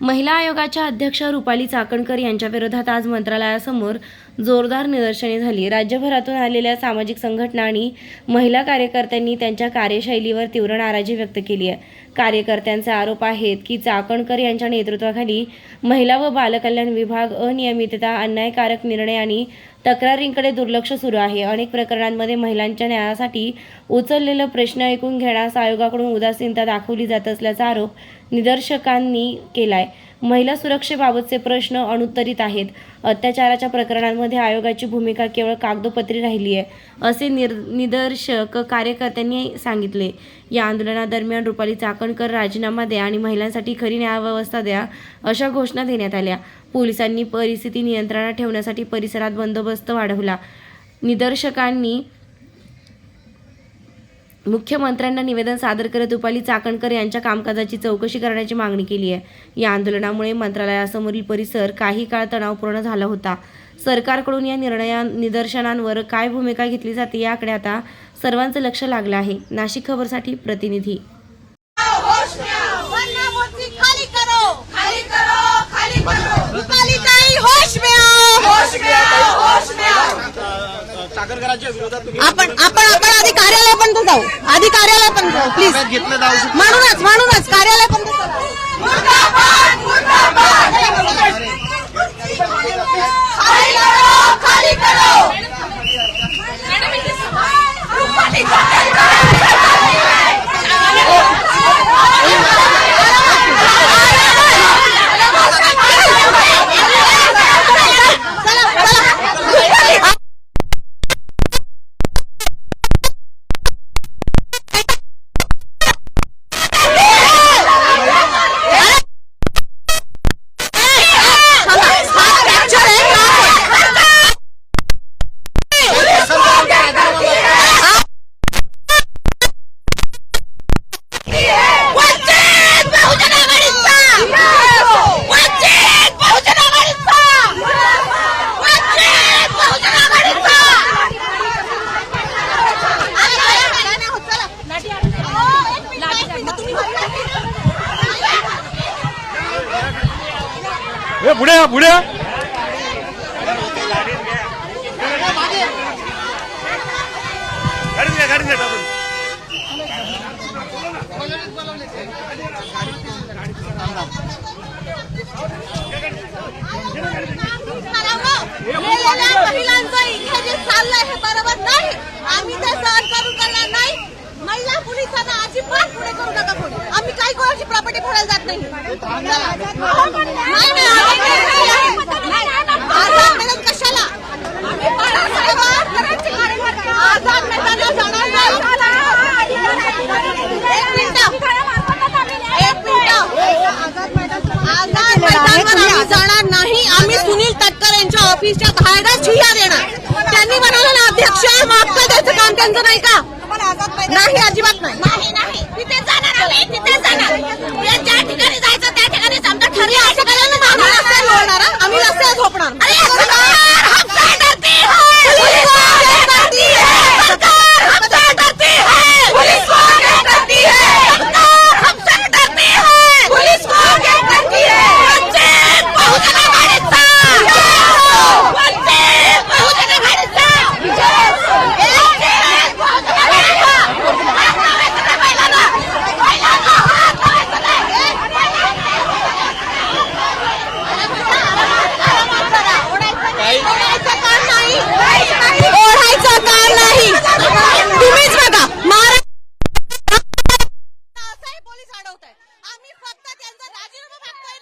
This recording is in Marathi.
महिला आयोगाच्या अध्यक्ष रुपाली चाकणकर यांच्याविरोधात आज मंत्रालयासमोर जोरदार निदर्शने झाली. राज्यभरातून आलेल्या सामाजिक संघटना आणि महिला कार्यकर्त्यांनी त्यांच्या कार्यशैलीवर तीव्र नाराजी व्यक्त केली आहे. कार्यकर्त्यांचे आरोप आहेत की चाकणकर यांच्या नेतृत्वाखाली महिला व बालकल्याण विभाग अनियमितता अन्यायकारक निर्णय आणि तक्रारींकडे दुर्लक्ष सुरू आहे. अनेक प्रकरणांमध्ये महिलांच्या न्यायासाठी उचललेलं प्रश्न ऐकून घेण्यास आयोगाकडून उदासीनता दाखवली जात असल्याचा आरोप निदर्शकांनी केलाय. महिला सुरक्षेबाबतचे प्रश्न अनुत्तरित आहेत. अत्याचाराच्या प्रकरणांमध्ये आयोगाची भूमिका केवळ कागदोपत्री राहिली आहे असे निर निदर्शक कार्यकर्त्यांनी सांगितले. या आंदोलनादरम्यान रुपाली चाकणकर राजीनामा द्या आणि महिलांसाठी खरी न्यायव्यवस्था द्या अशा घोषणा देण्यात आल्या. पोलिसांनी परिस्थिती नियंत्रणात ठेवण्यासाठी परिसरात बंदोबस्त वाढवला. निदर्शकांनी मुख्यमंत्र्यांना निवेदन सादर करत रुपाली चाकणकर यांच्या कामकाजाची चौकशी करण्याची मागणी केली आहे. या आंदोलनामुळे मंत्रालयासमोरील परिसर काही काळ तणावपूर्ण झाला होता. सरकारकडून या निर्णया निदर्शनांवर काय भूमिका घेतली जाते याकडे आता सर्वांचं लक्ष लागलं आहे. नाशिक खबरसाठी प्रतिनिधी आपण आपण आपण आधी जाऊ. आधी कार्यालयापर्यंत जाऊ प्लीज ताब्यात घेतलं जाऊ शकतं. म्हणूनच म्हणूनच कार्यालयापर्यंत जाऊ. चाललंय हे बरोबर नाही. ऑफिसच्या बाहेरच ठिय्या देणार त्यांनी म्हणाले ना अध्यक्ष मागचं द्यायचं काम त्यांचं नाही का? नाही अजिबात नाही.